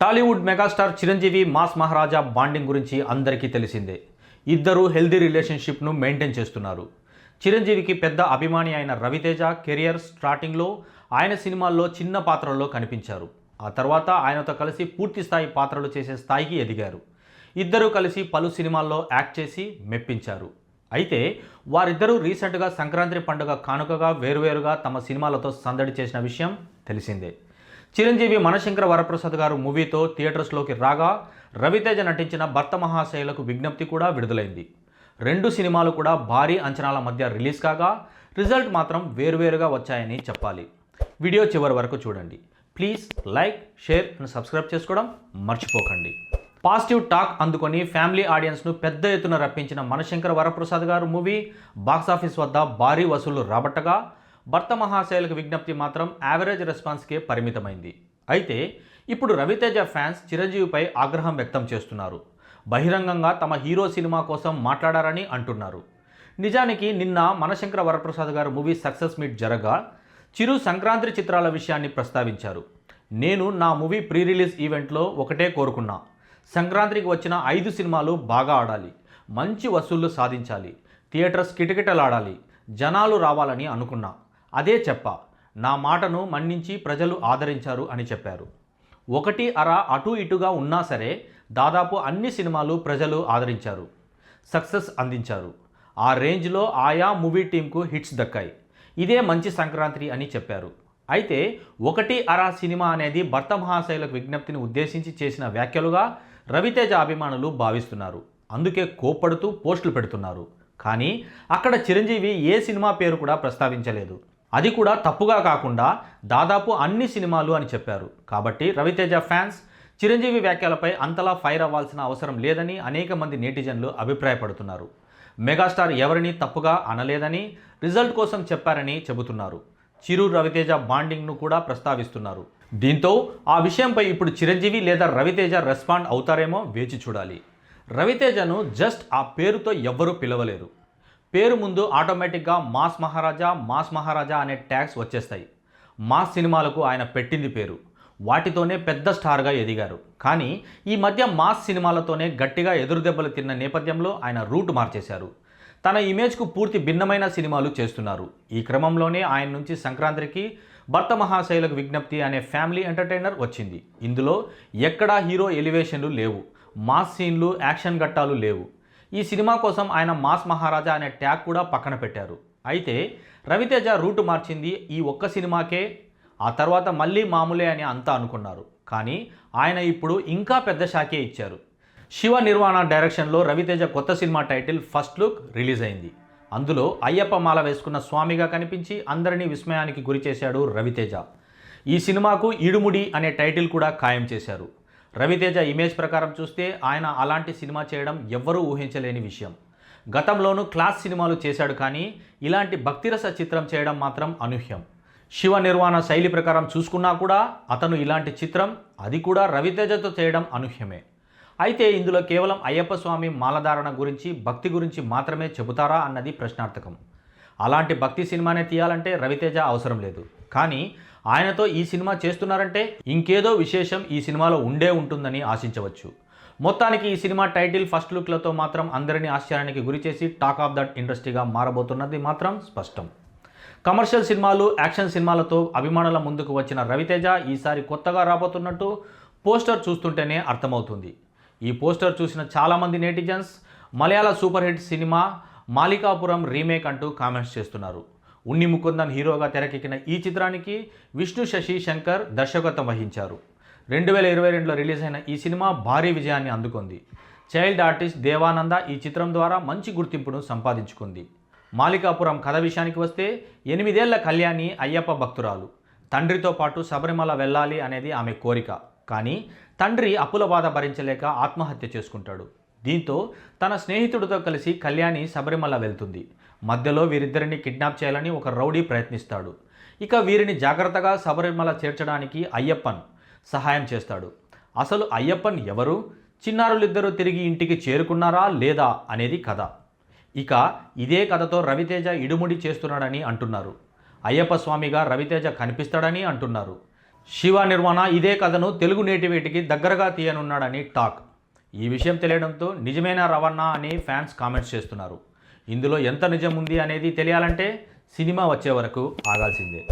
Tollywood megastar Chiranjeevi mass Maharaja bonding గురించి అందరికీ తెలిసిందే. ఇద్దరు హెల్దీ రిలేషన్షిప్ను మెయింటైన్ చేస్తున్నారు. చిరంజీవికి పెద్ద అభిమాని అయిన రవితేజ కెరియర్ స్టార్టింగ్లో ఆయన సినిమాల్లో చిన్న పాత్రల్లో కనిపించారు. ఆ తర్వాత ఆయనతో కలిసి పూర్తి స్థాయి పాత్రలు చేసే స్థాయికి ఎదిగారు. ఇద్దరూ కలిసి పలు సినిమాల్లో యాక్ట్ చేసి మెప్పించారు. అయితే వారిద్దరూ రీసెంట్గా సంక్రాంతి పండుగ కానుకగా వేరువేరుగా తమ సినిమాలతో సందడి చేసిన విషయం తెలిసిందే. చిరంజీవి మనశంకర వరప్రసాద్ గారు మూవీతో థియేటర్స్లోకి రాగా రవితేజ నటించిన భర్త మహాశయులకు విజ్ఞప్తి కూడా విడుదలైంది. రెండు సినిమాలు కూడా భారీ అంచనాల మధ్య రిలీజ్ కాగా రిజల్ట్ మాత్రం వేరువేరుగా వచ్చాయని చెప్పాలి. వీడియో చివరి వరకు చూడండి. Please like share and subscribe చేసుకోవడం మర్చిపోకండి. పాజిటివ్ టాక్ అందుకొని ఫ్యామిలీ ఆడియన్స్ను పెద్ద ఎత్తున రప్పించిన మనశంకర వరప్రసాద్ గారు మూవీ బాక్సాఫీస్ వద్ద భారీ వసూళ్ళు రాబట్టగా భర్త మహాశయులకు విజ్ఞప్తి మాత్రం యావరేజ్ రెస్పాన్స్కే పరిమితమైంది. అయితే ఇప్పుడు రవితేజ ఫ్యాన్స్ చిరంజీవిపై ఆగ్రహం వ్యక్తం చేస్తున్నారు. బహిరంగంగా తమ హీరో సినిమా కోసం మాట్లాడారని అంటున్నారు. నిజానికి నిన్న Manashankara Varaprasad garu movie success meet జరగా Chiru Sankranti చిత్రాల విషయాన్ని ప్రస్తావించారు. నేను నా మూవీ ప్రీ రిలీజ్ ఈవెంట్లో ఒకటే కోరుకున్నా. సంక్రాంతికి వచ్చిన ఐదు సినిమాలు బాగా ఆడాలి. మంచి వసూళ్ళు సాధించాలి. థియేటర్స్ కిటకిటలాడాలి. జనాలు రావాలని అనుకున్నా. అదే చెప్ప నా మాటను మన్నించి ప్రజలు ఆదరించారు అని చెప్పారు. ఒకటి అర అటు ఇటుగా ఉన్నా సరే దాదాపు అన్ని సినిమాలు ప్రజలు ఆదరించారు సక్సెస్ అందించారు. ఆ రేంజ్లో ఆయా మూవీ టీంకు హిట్స్ దక్కాయి. ఇదే మంచి సంక్రాంతి అని చెప్పారు. అయితే ఒకటి అరా సినిమా అనేది భర్త మహాశైలకు విజ్ఞప్తిని ఉద్దేశించి చేసిన వ్యాఖ్యలుగా రవితేజ అభిమానులు భావిస్తున్నారు. అందుకే కోప్పడుతూ పోస్టులు పెడుతున్నారు. కానీ అక్కడ చిరంజీవి ఏ సినిమా పేరు కూడా ప్రస్తావించలేదు. అది కూడా తప్పుగా కాకుండా దాదాపు అన్ని సినిమాలు అని చెప్పారు. కాబట్టి రవితేజ ఫ్యాన్స్ చిరంజీవి వ్యాఖ్యలపై అంతలా ఫైర్ అవ్వాల్సిన అవసరం లేదని అనేక మంది నేటిజన్లు అభిప్రాయపడుతున్నారు. మెగాస్టార్ ఎవరిని తప్పుగా అనలేదని రిజల్ట్ కోసం చెప్పారని చెబుతున్నారు. చిరు రవితేజ బాండింగ్ను కూడా ప్రస్తావిస్తున్నారు. దీంతో ఆ విషయంపై ఇప్పుడు చిరంజీవి లేదా రవితేజ రెస్పాండ్ అవుతారేమో వేచి చూడాలి. రవితేజను జస్ట్ ఆ పేరుతో ఎవ్వరూ పిలవలేరు. పేరు ముందు ఆటోమేటిక్గా మాస్ మహారాజా మాస్ మహారాజా అనే ట్యాగ్స్ వచ్చేస్తాయి. మాస్ సినిమాలకు ఆయన పెట్టింది పేరు. వాటితోనే పెద్ద స్టార్గా ఎదిగారు. కానీ ఈ మధ్య మాస్ సినిమాలతోనే గట్టిగా ఎదురుదెబ్బలు తిన్న నేపథ్యంలో ఆయన రూట్ మార్చేశారు. తన ఇమేజ్కు పూర్తి భిన్నమైన సినిమాలు చేస్తున్నారు. ఈ క్రమంలోనే ఆయన నుంచి సంక్రాంతికి భర్త మహాశైలకు విజ్ఞప్తి అనే ఫ్యామిలీ ఎంటర్టైనర్ వచ్చింది. ఇందులో ఎక్కడా హీరో ఎలివేషన్లు లేవు. మాస్ సీన్లు యాక్షన్ ఘట్టాలు లేవు. ఈ సినిమా కోసం ఆయన మాస్ మహారాజా అనే ట్యాగ్ కూడా పక్కన పెట్టారు. అయితే రవితేజ రూటు మార్చింది ఈ ఒక్క సినిమాకే ఆ తర్వాత మళ్ళీ మామూలే అని అంతా అనుకున్నారు. కానీ ఆయన ఇప్పుడు ఇంకా పెద్ద షాకే ఇచ్చారు. శివ నిర్వాణ డైరెక్షన్లో రవితేజ కొత్త cinema title first look release అయింది. అందులో అయ్యప్ప మాల వేసుకున్న స్వామిగా కనిపించి అందరినీ విస్మయానికి గురి చేశాడు రవితేజ. ఈ సినిమాకు ఇడుముడి అనే టైటిల్ కూడా ఖాయం చేశారు. రవితేజ ఇమేజ్ ప్రకారం చూస్తే ఆయన అలాంటి సినిమా చేయడం ఎవ్వరూ ఊహించలేని విషయం. గతంలోనూ క్లాస్ సినిమాలు చేశాడు కానీ ఇలాంటి భక్తిరస చిత్రం చేయడం మాత్రం అనూహ్యం. శివ నిర్వాణ శైలి ప్రకారం చూసుకున్నా కూడా అతను ఇలాంటి చిత్రం అది కూడా రవితేజతో చేయడం అనూహ్యమే. అయితే ఇందులో కేవలం అయ్యప్ప స్వామి మాలధారణ గురించి భక్తి గురించి మాత్రమే చెబుతారా అన్నది ప్రశ్నార్థకం. అలాంటి భక్తి సినిమానే తీయాలంటే రవితేజ అవసరం లేదు. కానీ ఆయనతో ఈ సినిమా చేస్తున్నారంటే ఇంకేదో విశేషం ఈ సినిమాలో ఉండే ఉంటుందని ఆశించవచ్చు. మొత్తానికి ఈ సినిమా టైటిల్ ఫస్ట్ లుక్లతో మాత్రం అందరినీ ఆశ్చర్యానికి గురిచేసి టాక్ ఆఫ్ దట్ ఇండస్ట్రీగా మారబోతున్నది మాత్రం స్పష్టం. కమర్షియల్ సినిమాలు యాక్షన్ సినిమాలతో అభిమానుల ముందుకు వచ్చిన రవితేజ ఈసారి కొత్తగా రాబోతున్నట్టు పోస్టర్ చూస్తుంటేనే అర్థమవుతుంది. ఈ పోస్టర్ చూసిన చాలామంది netizens Malayalam super hit cinema Malikappuram remake అంటూ కామెంట్స్ చేస్తున్నారు. ఉన్ని ముకుందన్ హీరోగా తెరకెక్కిన ఈ చిత్రానికి విష్ణు శశి శంకర్ దర్శకత్వం వహించారు. రెండు వేల ఇరవై రెండులో రిలీజ్ అయిన ఈ సినిమా భారీ విజయాన్ని అందుకుంది. చైల్డ్ ఆర్టిస్ట్ దేవానంద ఈ చిత్రం ద్వారా మంచి గుర్తింపును సంపాదించుకుంది. మాలికాపురం కథ విషయానికి వస్తే ఎనిమిదేళ్ళ కళ్యాణి అయ్యప్ప భక్తురాలు. తండ్రితో పాటు శబరిమల వెళ్ళాలి అనేది ఆమె కోరిక. కానీ తండ్రి అప్పుల బాధ భరించలేక ఆత్మహత్య చేసుకుంటాడు. దీంతో తన స్నేహితుడితో కలిసి కళ్యాణి శబరిమల వెళ్తుంది. మధ్యలో వీరిద్దరిని కిడ్నాప్ చేయాలని ఒక రౌడీ ప్రయత్నిస్తాడు. ఇక వీరిని జాగ్రత్తగా శబరిమల చేర్చడానికి అయ్యప్పన్ సహాయం చేస్తాడు. అసలు అయ్యప్పన్ ఎవరు? చిన్నారులిద్దరూ తిరిగి ఇంటికి చేరుకున్నారా లేదా అనేది కథ. ఇక ఇదే కథతో రవితేజ ఇడుముడి చేస్తున్నాడని అంటున్నారు. అయ్యప్ప స్వామిగా రవితేజ కనిపిస్తాడని అంటున్నారు. శివ నిర్మాణ ఇదే కథను తెలుగు నేటివేటికి దగ్గరగా తీయనున్నాడని టాక్. ఈ విషయం తెలియడంతో నిజమేనా రవాణా అని ఫ్యాన్స్ కామెంట్స్ చేస్తున్నారు. ఇందులో ఎంత నిజం ఉంది అనేది తెలియాలంటే సినిమా వచ్చే వరకు ఆగాల్సిందే.